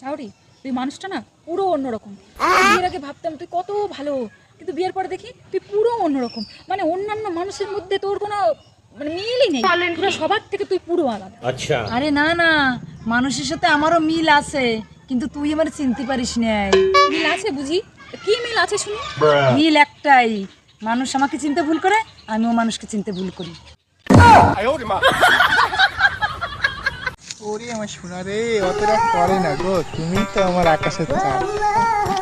শাওরি তুই মানুষটা না পুরো অন্যরকম। বিয়ের আগে ভাবতাম তুই কত ভালো কিন্তু বিয়ের পরে দেখি তুই পুরো অন্যরকম। মানে অন্যান্য মানুষের মধ্যে তোর কোনো মানে মিলই নেই। তোরা সবার থেকে তুই পুরো আলাদা। আচ্ছা। আরে না না মানুষের সাথে আমারও মিল আছে কিন্তু তুই আমার চিনতে পারিস নাই মিল আছে বুঝি? কি মিল আছে শুনি? মিল একটাই মানুষ আমাকে চিনতে ভুল করে আমিও মানুষকে চিনতে ভুল করি। ওরে আমার সোনা রে অতটা করে না গো তুমি তো আমার আকাশের চাঁদ।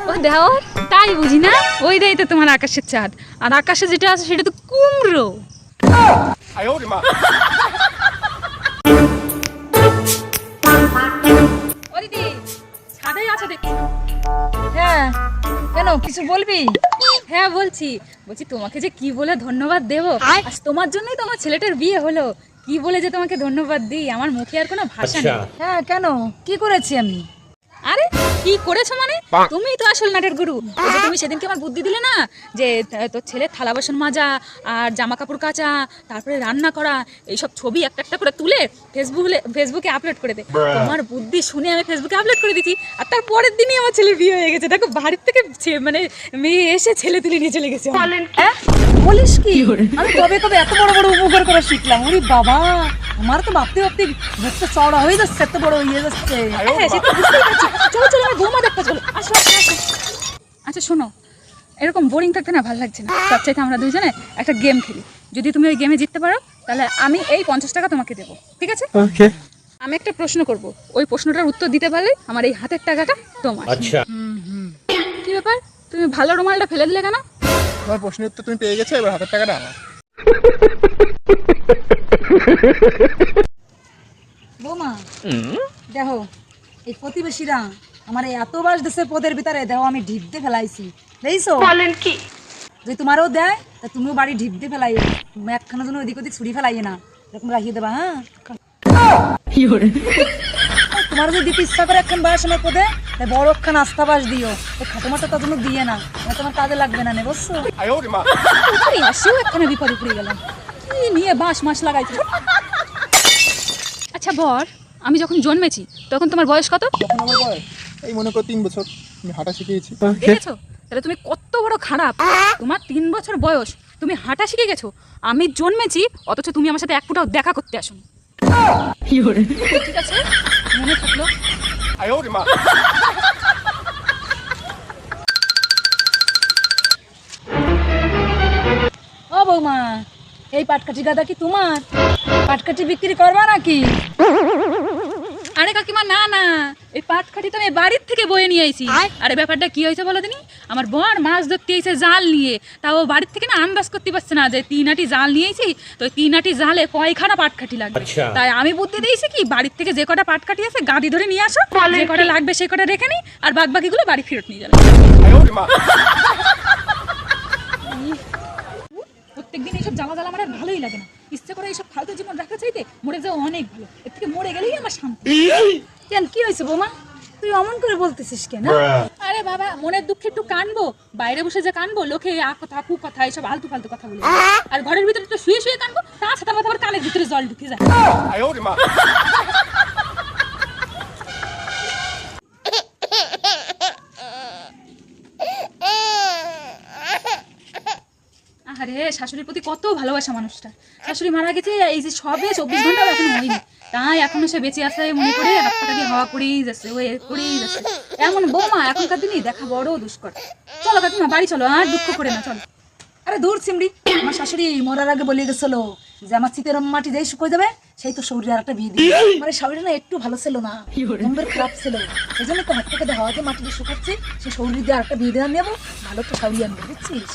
ও দেওয়ার তাই বুঝি না? ওইটাই তো তোমার আকাশের চাঁদ। আর আকাশে যেটা আছে সেটা তো কুমড়ো। ছাদে আছে দেখছি হ্যাঁ কেন কিছু বলবি? হ্যাঁ বলছি। বলছি তোমাকে যে কি বলে ধন্যবাদ দেবো? আজ তোমার জন্যই তোমার ছেলেটার বিয়ে হলো। কি বলে যে তোমাকে ধন্যবাদ দিই? আমার মুখে আর কোনো ভাষা আচ্ছা। নেই। হ্যাঁ কেন? কি করেছি আমি? আরে কি করেছ মানে? তুমিই তো আসল নাটের গুরু। তুমি সেদিনকে আমার বুদ্ধি দিলে না যে তোর ছেলে থালা বাসন মাজা আর জামা কাপড় কাচা তারপরে রান্না করা এইসব ছবি একটা একটা করে তুলে ফেসবুকে ফেসবুকে আপলোড করে দে। তোমার বুদ্ধি শুনে আমি ফেসবুকে আপলোড করে দিচ্ছি আর তার পরের দিনই আমার ছেলের বিয়ে হয়ে গেছে। দেখো বাড়ির থেকে মানে মেয়ে এসে ছেলে তুলে নিয়ে চলে গেছে। হ্যাঁ? বলিস কি? আমি কবে কবে এত বড় বড় উপকার করা শিখলাম। ওরে বাবা! আমার তো ভাবতে ভাবতে একটা চড়া হয়ে যাচ্ছে এত বড় হয়ে যাচ্ছে হ্যাঁ, চলো চলো আমি ঘুমা দেখতে চলো। আসো আচ্ছা শোনো এরকম বোরিং থাকতে না ভালো লাগছে না। সবচাইতে আমরা দুইজনে একটা গেম খেলি। যদি তুমি ওই গেমে জিততে পারো তাহলে আমি এই পঞ্চাশ টাকা তোমাকে দেবো। ঠিক আছে? ওকে আমি একটা প্রশ্ন করব। ওই প্রশ্নটার উত্তর দিতে পারলে আমার এই হাতের টাকাটা তোমার। আচ্ছা। কি ব্যাপার? তুমি ভালো রুমালটা ফেলে দিলে কেন? তোমার প্রশ্নের উত্তর তুমি পেয়ে গেছো এবার হাতের টাকাটা আমার। বৌমা দেখো এই প্রতিবেশীরা আমার এত বাস দেশের পদের ভিতরে দেখো আমি ঢিপ দিয়ে ফেলাইছি। দেখছ? বলেন কি? যদি তোমারও দেয় তা তুমিও বাড়ি ঢিপ দিয়ে ফেলাই একখানা জন্য ওদিক ওদিক ছুরি ফেলাইয়ে না। এরকম রাখিয়ে দেবা হ্যাঁ? তোমার যদি দিতে ইচ্ছা করে একখান বাস আমার পদে বড় একখান আস্থা বাস দিও। তো খাটো মাটা তার জন্য দিয়ে না তোমার কাজে লাগবে না নে বুঝছ? আসেও? একখানে বিপদে পড়ে গেলাম। কি নিয়ে বাঁশ মাস লাগাইছে? আচ্ছা বর আমি যখন জন্মেছি তখন তোমার বয়স কত? যখন আমার বয়স এই মনে করো তিন বছর আমি হাঁটা শিখিয়েছি। দেখেছ? তাহলে তুমি কত বড় খারাপ। তোমার তিন বছর বয়স তুমি হাঁটা শিখে গেছো। আমি জন্মেছি অথচ তুমি আমার সাথে এক ফুটাও দেখা করতে আসুন। ঠিক আছে? মনে থাকল ও বৌমা এই পাটকাঠি দাদা কি তোমার? পাটকাঠি বিক্রি করবা নাকি? আরে কাকিমা না না। এই পাটখাটি তো আমি বাড়ির থেকে বয়ে নিয়ে আইছি। আরে ব্যাপারটা কি হয়েছে বলো দিনি? আমার বর মাছ ধরতে এসে জাল নিয়ে তা ও বাড়ির থেকে না আন্দাজ করতে পারছে না যে তিন আটি জাল নিয়েছি তো তিন আটি জালে কয়খানা পাটখাটি লাগবে। আচ্ছা। তাই আমি বুদ্ধি দিয়েছি কি বাড়ির থেকে যে কটা পাটকাটি আছে গাড়ি ধরে নিয়ে আসো যে কটা লাগবে সে কটা রেখে নি আর বাদ বাকিগুলো বাড়ি ফেরত নিয়ে যাবে প্রত্যেকদিন এইসব জ্বালা জ্বালা আমার আর ভালোই লাগে না ইচ্ছে করে এইসব ফালতু জীবন রাখা চাইতে মরে যাওয়া অনেক ভালো থেকে গেলেই আমার শান্তি। কেন কি হয়েছে বোমা? তুই অমন করে বলতেছিস কেন? আরে বাবা মনের দুঃখে একটু কানবো বাইরে বসে যে কানবো লোকে আ কথা কু কথা এইসব আলতু ফালতু কথা বলব আর ঘরের ভিতরে তো শুয়ে শুয়ে কানবো তা সাথে আবার কানের ভিতরে জল ঢুকে যায়। আরে শাশুড়ির প্রতি কত ভালোবাসা মানুষটা। শাশুড়ি মারা গেছে, এই যে সবে চব্বিশ ঘণ্টা এখন হয়নি। তাই এখনও সে বেঁচে আছে মনে করে হাত পাটা দিয়ে হাওয়া করেই যাচ্ছে ও এ করেই যাচ্ছে। এমন বৌমা এখনকার দিনই দেখা বড় দুষ্কর। চলো কাকিমা, বাড়ি চলো, আর দুঃখ করে না, চলো। আরে দূর, সিমড়ি। আমার শাশুড়ি মরার আগে বলে গেছিল যে আমার চিতের মাটি যেই শুকিয়ে যাবে সেই তো শরীরে আর একটা বিয়ে দিবে মানে শরীরে না একটু ভালো ছিল না নম্বর খারাপ ছিল। সেই জন্য তো হাত থেকে হাওয়া দিয়ে শুকাচ্ছি শুকাচ্ছে সেই শরীর দিয়ে আর একটা বিয়ে দেওয়া নেব ভালো তো শরীর আনবে বুঝছিস?